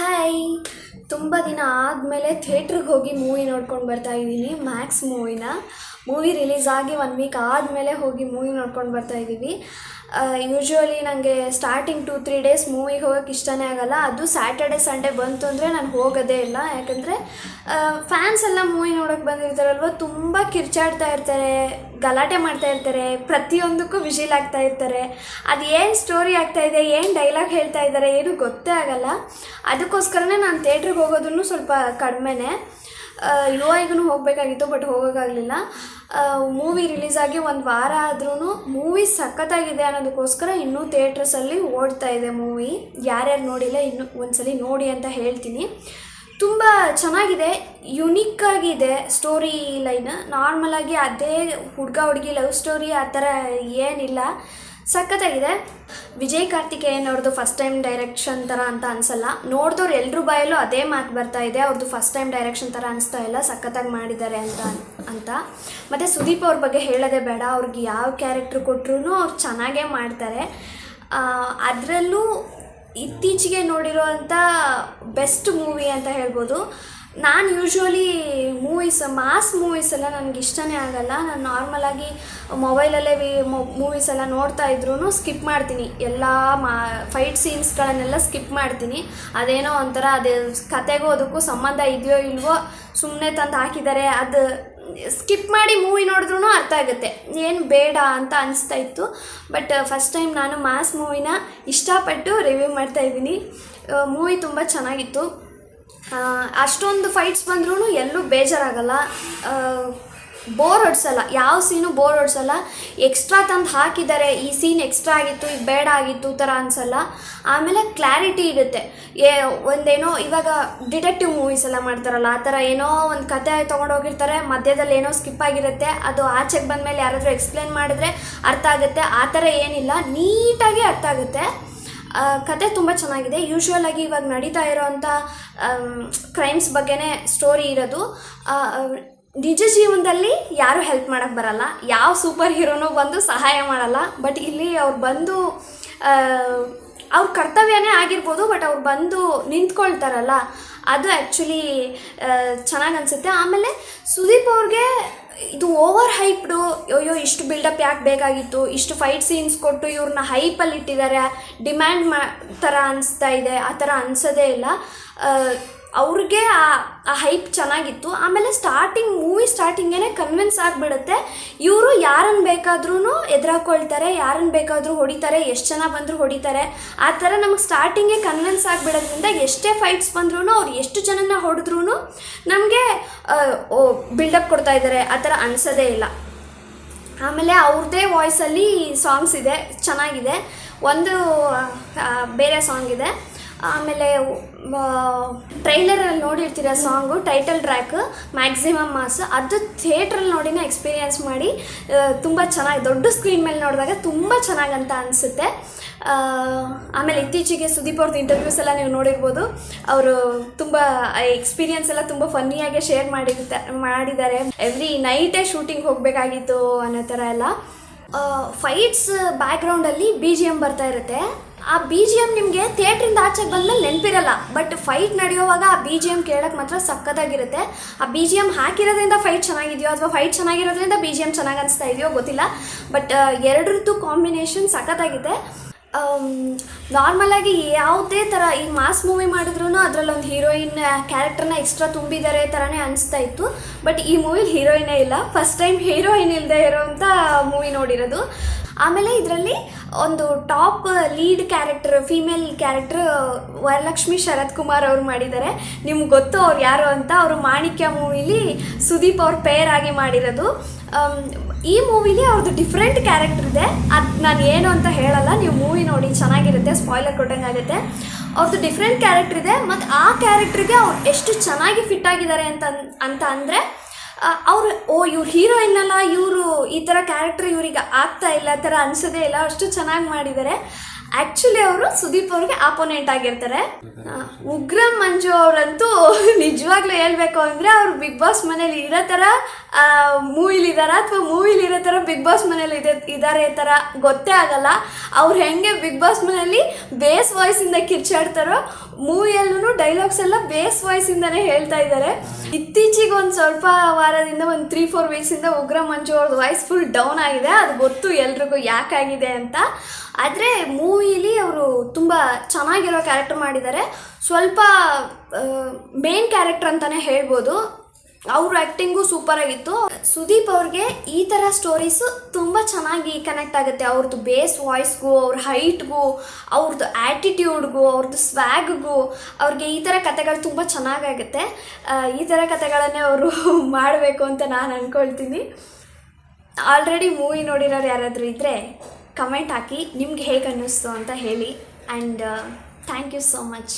Hi ತುಂಬ ದಿನ ಆದಮೇಲೆ ಥಿಯೇಟ್ರಿಗೆ ಹೋಗಿ ಮೂವಿ ನೋಡ್ಕೊಂಡು ಬರ್ತಾ ಇದ್ದೀನಿ ಮ್ಯಾಕ್ಸ್ ಮೂವಿನ. ಮೂವಿ ರಿಲೀಸ್ ಆಗಿ ಒನ್ ವೀಕ್ ಆದಮೇಲೆ ಹೋಗಿ ಮೂವಿ ನೋಡ್ಕೊಂಡು ಬರ್ತಾ ಇದ್ದೀವಿ. ಯೂಶ್ವಲಿ ನನಗೆ ಸ್ಟಾರ್ಟಿಂಗ್ ಟೂ ತ್ರೀ ಡೇಸ್ ಮೂವಿಗೆ ಹೋಗೋಕ್ಕೆ ಇಷ್ಟನೇ ಆಗಲ್ಲ. ಅದು ಸ್ಯಾಟರ್ಡೆ ಸಂಡೇ ಬಂತು ಅಂದರೆ ನಾನು ಹೋಗೋದೇ ಇಲ್ಲ. ಯಾಕಂದರೆ ಫ್ಯಾನ್ಸ್ ಎಲ್ಲ ಮೂವಿ ನೋಡೋಕ್ಕೆ ಬಂದಿರ್ತಾರಲ್ವ, ತುಂಬ ಕಿರ್ಚಾಡ್ತಾ ಇರ್ತಾರೆ, ಗಲಾಟೆ ಮಾಡ್ತಾ ಇರ್ತಾರೆ, ಪ್ರತಿಯೊಂದಕ್ಕೂ ವಿಜಿಲ್ ಆಗ್ತಾ ಇರ್ತಾರೆ. ಅದು ಏನು ಸ್ಟೋರಿ ಆಗ್ತಾ ಇದೆ, ಏನು ಡೈಲಾಗ್ ಹೇಳ್ತಾ ಇದ್ದಾರೆ, ಏನು ಗೊತ್ತೇ ಆಗಲ್ಲ. ಅದಕ್ಕೋಸ್ಕರನೇ ನಾನು ಥಿಯೇಟ್ರಿಗೆ ಹೋಗೋದನ್ನು ಸ್ವಲ್ಪ ಕಡಿಮೆನೇ. ಯು ಐಗೂ ಹೋಗಬೇಕಾಗಿತ್ತು, ಬಟ್ ಹೋಗೋಕ್ಕಾಗಲಿಲ್ಲ ಮೂವಿ ರಿಲೀಸ್ ಆಗಿ ಒಂದು ವಾರ ಆದ್ರೂ ಮೂವಿ ಸಖತ್ತಾಗಿದೆ ಅನ್ನೋದಕ್ಕೋಸ್ಕರ ಇನ್ನೂ ಥಿಯೇಟ್ರಸಲ್ಲಿ ಓಡ್ತಾ ಇದೆ ಮೂವಿ ಯಾರ್ಯಾರು ನೋಡಿಲ್ಲ, ಇನ್ನು ಒಂದ್ಸಲಿ ನೋಡಿ ಅಂತ ಹೇಳ್ತೀನಿ. ತುಂಬ ಚೆನ್ನಾಗಿದೆ ಯುನೀಕ್ ಆಗಿದೆ ಸ್ಟೋರಿ ಲೈನ್ ನಾರ್ಮಲಾಗಿ ಅದೇ ಹುಡುಗ ಹುಡುಗಿ ಲವ್ ಸ್ಟೋರಿ ಆ ಥರ ಏನಿಲ್ಲ. ಸಖತ್ತಾಗಿದೆ. ವಿಜಯ್ ಕಾರ್ತಿಕೇಯನ್ ಅವ್ರದ್ದು ಫಸ್ಟ್ ಟೈಮ್ ಡೈರೆಕ್ಷನ್ ಥರ ಅಂತ ಅನ್ಸಲ್ಲ. ನೋಡಿದವ್ರು ಎಲ್ಲರೂ ಬಾಯಲ್ಲೂ ಅದೇ ಮಾತು ಬರ್ತಾ ಇದೆ. ಅವ್ರದ್ದು ಫಸ್ಟ್ ಟೈಮ್ ಡೈರೆಕ್ಷನ್ ಥರ ಅನಿಸ್ತಾ ಇಲ್ಲ. ಸಖತ್ತಾಗಿ ಮಾಡಿದ್ದಾರೆ ಅಂತ ಅಂತ. ಮತ್ತು ಸುದೀಪ್ ಅವ್ರ ಬಗ್ಗೆ ಹೇಳೋದೇ ಬೇಡ. ಅವ್ರಿಗೆ ಯಾವ ಕ್ಯಾರೆಕ್ಟ್ರ್ ಕೊಟ್ರೂ ಅವ್ರು ಚೆನ್ನಾಗೇ ಮಾಡ್ತಾರೆ. ಅದರಲ್ಲೂ ಇತ್ತೀಚೆಗೆ ನೋಡಿರೋವಂಥ ಬೆಸ್ಟ್ ಮೂವಿ ಅಂತ ಹೇಳ್ಬೋದು. ನಾನು ಯೂಶ್ವಲಿ ಮೂವೀಸ್ ಮಾಸ್ ಮೂವೀಸ್ ಎಲ್ಲ ನನಗೆ ಇಷ್ಟನೇ ಆಗಲ್ಲ. ನಾನು ನಾರ್ಮಲಾಗಿ ಮೊಬೈಲಲ್ಲೇ ಮೂವೀಸ್ ಎಲ್ಲ ನೋಡ್ತಾ ಇದ್ರೂ ಸ್ಕಿಪ್ ಮಾಡ್ತೀನಿ. ಎಲ್ಲ ಮಾ ಫೈಟ್ ಸೀನ್ಸ್ಗಳನ್ನೆಲ್ಲ ಸ್ಕಿಪ್ ಮಾಡ್ತೀನಿ. ಅದೇನೋ ಒಂಥರ ಅದೇ ಕತೆಗೂ ಅದಕ್ಕೂ ಸಂಬಂಧ ಇದೆಯೋ ಇಲ್ವೋ ಸುಮ್ಮನೆ ತಂದು ಹಾಕಿದ್ದಾರೆ. ಅದು ಸ್ಕಿಪ್ ಮಾಡಿ ಮೂವಿ ನೋಡಿದ್ರೂ ಅರ್ಥ ಆಗುತ್ತೆ. ಏನು ಬೇಡ ಅಂತ ಅನಿಸ್ತಾ ಇತ್ತು. ಬಟ್ ಫಸ್ಟ್ ಟೈಮ್ ನಾನು ಮಾಸ್ ಮೂವಿನ ಇಷ್ಟಪಟ್ಟು ರಿವ್ಯೂ ಮಾಡ್ತಾ ಇದ್ದೀನಿ. ಮೂವಿ ತುಂಬ ಚೆನ್ನಾಗಿತ್ತು. ಅಷ್ಟೊಂದು ಫೈಟ್ಸ್ ಬಂದ್ರೂ ಎಲ್ಲೂ ಬೇಜಾರಾಗಲ್ಲ. ಬೋರ್ ಹೊಡ್ಸಲ್ಲ. ಯಾವ ಸೀನು ಬೋರ್ ಹೊಡ್ಸಲ್ಲ. ಎಕ್ಸ್ಟ್ರಾ ತಂದು ಹಾಕಿದ್ದಾರೆ. ಈ ಸೀನ್ ಎಕ್ಸ್ಟ್ರಾ ಆಗಿತ್ತು ಈಗ ಬೇಡ ಆಗಿತ್ತು ಥರ ಅನ್ಸಲ್ಲ. ಆಮೇಲೆ ಕ್ಲಾರಿಟಿ ಇರುತ್ತೆ. ಏ, ಒಂದೇನೋ ಇವಾಗ ಡಿಟೆಕ್ಟಿವ್ ಮೂವೀಸ್ ಎಲ್ಲ ಮಾಡ್ತಾರಲ್ಲ, ಆ ಥರ ಏನೋ ಒಂದು ಕತೆ ತೊಗೊಂಡೋಗಿರ್ತಾರೆ ಮಧ್ಯದಲ್ಲಿ ಏನೋ ಸ್ಕಿಪ್ ಆಗಿರುತ್ತೆ. ಅದು ಆಚೆಗೆ ಬಂದಮೇಲೆ ಯಾರಾದರೂ ಎಕ್ಸ್ಪ್ಲೇನ್ ಮಾಡಿದ್ರೆ ಅರ್ಥ ಆಗುತ್ತೆ. ಆ ಥರ ಏನಿಲ್ಲ. ನೀಟಾಗಿ ಅರ್ಥ ಆಗುತ್ತೆ. ಕತೆ ತುಂಬ ಚೆನ್ನಾಗಿದೆ. ಯೂಶುವಲ್ ಆಗಿ ಇವಾಗ ನಡೀತಾ ಇರೋವಂಥ ಕ್ರೈಮ್ಸ್ ಬಗ್ಗೆನೇ ಸ್ಟೋರಿ ಇರೋದು. ನಿಜ ಜೀವನದಲ್ಲಿ ಯಾರೂ ಹೆಲ್ಪ್ ಮಾಡೋಕ್ಕೆ ಬರಲ್ಲ. ಯಾವ ಸೂಪರ್ ಹೀರೋನೂ ಬಂದು ಸಹಾಯ ಮಾಡಲ್ಲ. ಬಟ್ ಇಲ್ಲಿ ಅವ್ರು ಬಂದು ಅವ್ರ ಕರ್ತವ್ಯನೇ ಆಗಿರ್ಬೋದು ಬಟ್ ಅವ್ರು ಬಂದು ನಿಂತ್ಕೊಳ್ತಾರಲ್ಲ. ಅದು ಆ್ಯಕ್ಚುಲಿ ಚೆನ್ನಾಗಿ ಅನಿಸುತ್ತೆ. ಆಮೇಲೆ ಸುದೀಪ್ ಅವ್ರಿಗೆ ಇದು ಓವರ್ ಹೈಪ್ಡು ಅಯ್ಯೋ, ಇಷ್ಟು ಬಿಲ್ಡಪ್ ಯಾಕೆ ಬೇಕಾಗಿತ್ತು? ಇಷ್ಟು ಫೈಟ್ ಸೀನ್ಸ್ ಕೊಟ್ಟು ಇವ್ರನ್ನ ಹೈಪಲ್ಲಿ ಇಟ್ಟಿದ್ದಾರೆ ಡಿಮ್ಯಾಂಡ್ ಮಾ ಥರ ಅನಿಸ್ತಾ ಇದೆ. ಆ ಥರ ಅನಿಸೋದೇ ಇಲ್ಲ. ಅವ್ರಿಗೆ ಆ ಹೈಪ್ ಚೆನ್ನಾಗಿತ್ತು. ಆಮೇಲೆ ಸ್ಟಾರ್ಟಿಂಗ್ ಮೂವಿ ಸ್ಟಾರ್ಟಿಂಗೇ ಕನ್ವಿನ್ಸ್ ಆಗಿಬಿಡುತ್ತೆ, ಇವರು ಯಾರನ್ನು ಬೇಕಾದ್ರೂ ಎದುರಾಕೊಳ್ತಾರೆ ಯಾರನ್ನು ಬೇಕಾದರೂ ಹೊಡಿತಾರೆ, ಎಷ್ಟು ಜನ ಬಂದರೂ ಹೊಡಿತಾರೆ. ಆ ಥರ ನಮಗೆ ಸ್ಟಾರ್ಟಿಂಗೇ ಕನ್ವಿನ್ಸ್ ಆಗಿಬಿಡೋದ್ರಿಂದ ಎಷ್ಟೇ ಫೈಟ್ಸ್ ಬಂದ್ರೂ ಅವ್ರು ಎಷ್ಟು ಜನನ ಹೊಡೆದ್ರೂ ನಮಗೆ ಬಿಲ್ಡಪ್ ಕೊಡ್ತಾ ಇದ್ದಾರೆ ಆ ಥರ ಅನಿಸೋದೇ ಇಲ್ಲ. ಆಮೇಲೆ ಅವ್ರದ್ದೇ ವಾಯ್ಸಲ್ಲಿ ಸಾಂಗ್ಸ್ ಇದೆ, ಚೆನ್ನಾಗಿದೆ. ಒಂದು ಬೇರೆ ಸಾಂಗ್ ಇದೆ. ಆಮೇಲೆ ಟ್ರೈಲರಲ್ಲಿ ನೋಡಿರ್ತೀರ song title track maximum mass ಅದು ಥಿಯೇಟ್ರಲ್ಲಿ ನೋಡಿನೇ ಎಕ್ಸ್ಪೀರಿಯೆನ್ಸ್ ಮಾಡಿ ತುಂಬ ಚೆನ್ನಾಗಿ, ದೊಡ್ಡ ಸ್ಕ್ರೀನ್ ಮೇಲೆ ನೋಡಿದಾಗ ತುಂಬ ಚೆನ್ನಾಗಂತ ಅನಿಸುತ್ತೆ. ಆಮೇಲೆ ಇತ್ತೀಚೆಗೆ ಸುದೀಪ್ ಅವ್ರದ್ದು ಇಂಟರ್ವ್ಯೂಸ್ ಎಲ್ಲ ನೀವು ನೋಡಿರ್ಬೋದು. ಅವರು ತುಂಬ ಎಕ್ಸ್ಪೀರಿಯನ್ಸ್ ಎಲ್ಲ ತುಂಬ ಫನ್ನಿಯಾಗೆ ಶೇರ್ ಮಾಡಿರ್ತ ಮಾಡಿದ್ದಾರೆ. ಎವ್ರಿ ನೈಟೇ ಶೂಟಿಂಗ್ ಹೋಗಬೇಕಾಗಿತ್ತು ಅನ್ನೋ ಥರ ಎಲ್ಲ. ಫೈಟ್ಸ್ ಬ್ಯಾಕ್ಗ್ರೌಂಡಲ್ಲಿ ಬಿ ಜಿ ಎಂ ಬರ್ತಾ ಇರುತ್ತೆ. ಆ ಬಿ ಜಿ ಎಂ ನಿಮಗೆ ಥಿಯೇಟ್ರಿಂದ ಆಚೆಗೆ ಬಂದಮೇಲೆ ನೆನಪಿರಲ್ಲ. ಬಟ್ ಫೈಟ್ ನಡೆಯುವಾಗ ಆ ಬಿ ಜಿ ಎಂ ಕೇಳೋಕ್ಕೆ ಮಾತ್ರ ಸಕ್ಕತ್ತಾಗಿರುತ್ತೆ ಆ ಬಿ ಜಿ ಎಂ ಹಾಕಿರೋದ್ರಿಂದ ಫೈಟ್ ಚೆನ್ನಾಗಿದೆಯೋ ಅಥವಾ ಫೈಟ್ ಚೆನ್ನಾಗಿರೋದ್ರಿಂದ ಬಿ ಜಿ ಎಂ ಚೆನ್ನಾಗಿ ಅನಿಸ್ತಾ ಇದೆಯೋ ಗೊತ್ತಿಲ್ಲ. ಬಟ್ ಎರಡರದ್ದು ಕಾಂಬಿನೇಷನ್ ಸಖತ್ತಾಗಿದೆ. ನಾರ್ಮಲಾಗಿ ಯಾವುದೇ ಥರ ಈ ಮಾಸ್ ಮೂವಿ ಮಾಡಿದ್ರು ಅದರಲ್ಲೊಂದು ಹೀರೋಯಿನ್ ಕ್ಯಾರೆಕ್ಟರ್ನ ಎಕ್ಸ್ಟ್ರಾ ತುಂಬಿದ್ದಾರೆ ಥರನೇ ಅನಿಸ್ತಾ ಇತ್ತು. ಬಟ್ ಈ ಮೂವಿಲಿ ಹೀರೋಯಿನೇ ಇಲ್ಲ. ಫಸ್ಟ್ ಟೈಮ್ ಹೀರೋಯಿನ್ ಇಲ್ಲದೆ ಇರೋವಂಥ ಮೂವಿ ನೋಡಿರೋದು. ಆಮೇಲೆ ಇದರಲ್ಲಿ ಒಂದು top lead character, female character, Varalakshmi Sarath Kumar ಅವರು ಮಾಡಿದ್ದಾರೆ. ನಿಮ್ಗೆ ಗೊತ್ತು ಅವ್ರು ಯಾರು ಅಂತ, ಅವರು ಮಾಣಿಕ್ಯ ಮೂವಿಲಿ ಸುದೀಪ್ ಅವ್ರ ಪೇರ್ ಆಗಿ ಮಾಡಿರೋದು. ಈ ಮೂವಿಲಿ ಅವ್ರದ್ದು ಡಿಫ್ರೆಂಟ್ ಕ್ಯಾರೆಕ್ಟರ್ ಇದೆ. ಅದು ನಾನು ಏನು ಅಂತ ಹೇಳಲ್ಲ, ನೀವು ಮೂವಿ ನೋಡಿ, ಚೆನ್ನಾಗಿರುತ್ತೆ ಸ್ಪಾಯ್ಲರ್ ಕೊಟ್ಟಂಗೆ ಆಗುತ್ತೆ ಅವ್ರದ್ದು ಡಿಫ್ರೆಂಟ್ ಕ್ಯಾರೆಕ್ಟರ್ ಇದೆ, ಮತ್ತು ಆ ಕ್ಯಾರೆಕ್ಟ್ರಿಗೆ ಅವ್ರು ಎಷ್ಟು ಚೆನ್ನಾಗಿ ಫಿಟ್ ಆಗಿದ್ದಾರೆ ಅಂತ ಅಂತ ಅಂದರೆ ಅವರು, ಓ, ಇವ್ರು ಹೀರೋಯಿನ್ ಅಲ್ಲ, ಇವರು ಈ ಥರ ಕ್ಯಾರೆಕ್ಟರ್ ಇವರಿಗೆ ಆಗ್ತಾ ಇಲ್ಲ ಥರ ಅನಿಸೋದೇ ಇಲ್ಲ, ಅಷ್ಟು ಚೆನ್ನಾಗಿ ಮಾಡಿದ್ದಾರೆ ಆ್ಯಕ್ಚುಲಿ ಅವರು ಸುದೀಪ್ ಅವ್ರಿಗೆ ಆಪೋನೆಂಟ್ ಆಗಿರ್ತಾರೆ. ಉಗ್ರ ಮಂಜು ಅವರಂತೂ ನಿಜವಾಗ್ಲೂ ಹೇಳ್ಬೇಕು ಅಂದರೆ ಅವ್ರು ಬಿಗ್ ಬಾಸ್ ಮನೇಲಿ ಇರೋ ಥರ ಮೂವಿಲಿದ್ದಾರ ಅಥವಾ ಮೂವಿಲಿ ಇರೋ ಥರ ಬಿಗ್ ಬಾಸ್ ಮನೇಲಿ ಇದೆ ಇದ್ದಾರೆ ಥರ ಗೊತ್ತೇ ಆಗಲ್ಲ. ಅವ್ರು ಹೆಂಗೆ ಬಿಗ್ ಬಾಸ್ ಮನೇಲಿ ಬೇಸ್ ವಾಯ್ಸಿಂದ ಕಿರ್ಚಾಡ್ತಾರೋ ಮೂವಿಯಲ್ಲೂ ಡೈಲಾಗ್ಸ್ ಎಲ್ಲ ಬೇಸ್ ವಾಯ್ಸಿಂದನೇ ಹೇಳ್ತಾ ಇದ್ದಾರೆ ಇತ್ತೀಚೆಗೆ ಒಂದು ಸ್ವಲ್ಪ ವಾರದಿಂದ, ಒಂದು ತ್ರೀ ಫೋರ್ ವೀಕ್ಸಿಂದ ಉಗ್ರ ಮಂಜು ಅವ್ರದ್ದು ವಾಯ್ಸ್ ಫುಲ್ ಡೌನ್ ಆಗಿದೆ. ಅದು ಗೊತ್ತು ಎಲ್ರಿಗೂ ಯಾಕಾಗಿದೆ ಅಂತ. ಆದರೆ ಮೂವಿಲಿ ಅವರು ತುಂಬ ಚೆನ್ನಾಗಿರೋ ಕ್ಯಾರೆಕ್ಟರ್ ಮಾಡಿದ್ದಾರೆ ಸ್ವಲ್ಪ ಮೇನ್ ಕ್ಯಾರೆಕ್ಟರ್ ಅಂತಲೇ ಹೇಳ್ಬೋದು. ಅವ್ರ ಆ್ಯಕ್ಟಿಂಗು ಸೂಪರ್ ಆಗಿತ್ತು. ಸುದೀಪ್ ಅವ್ರಿಗೆ ಈ ಥರ ಸ್ಟೋರೀಸು ತುಂಬ ಚೆನ್ನಾಗಿ ಕನೆಕ್ಟ್ ಆಗುತ್ತೆ. ಅವ್ರದ್ದು ಬೇಸ್ ವಾಯ್ಸ್ಗೂ ಅವ್ರ ಹೈಟ್ಗೂ ಅವ್ರದ್ದು ಆ್ಯಟಿಟ್ಯೂಡ್ಗೂ ಅವ್ರದ್ದು ಸ್ವ್ಯಾಗ್ಗೂ ಅವ್ರಿಗೆ ಈ ಥರ ಕತೆಗಳು ತುಂಬ ಚೆನ್ನಾಗಾಗುತ್ತೆ. ಈ ಥರ ಕತೆಗಳನ್ನೇ ಅವರು ಮಾಡಬೇಕು ಅಂತ ನಾನು ಅಂದ್ಕೊಳ್ತೀನಿ ಆಲ್ರೆಡಿ ಮೂವಿ ನೋಡಿರೋರು ಯಾರಾದರೂ ಇದ್ದರೆ ಕಮೆಂಟ್ ಹಾಕಿ ನಿಮ್ಗೆ ಹೇಗೆ ಅನ್ನಿಸ್ತು ಅಂತ ಹೇಳಿ. And thank you so much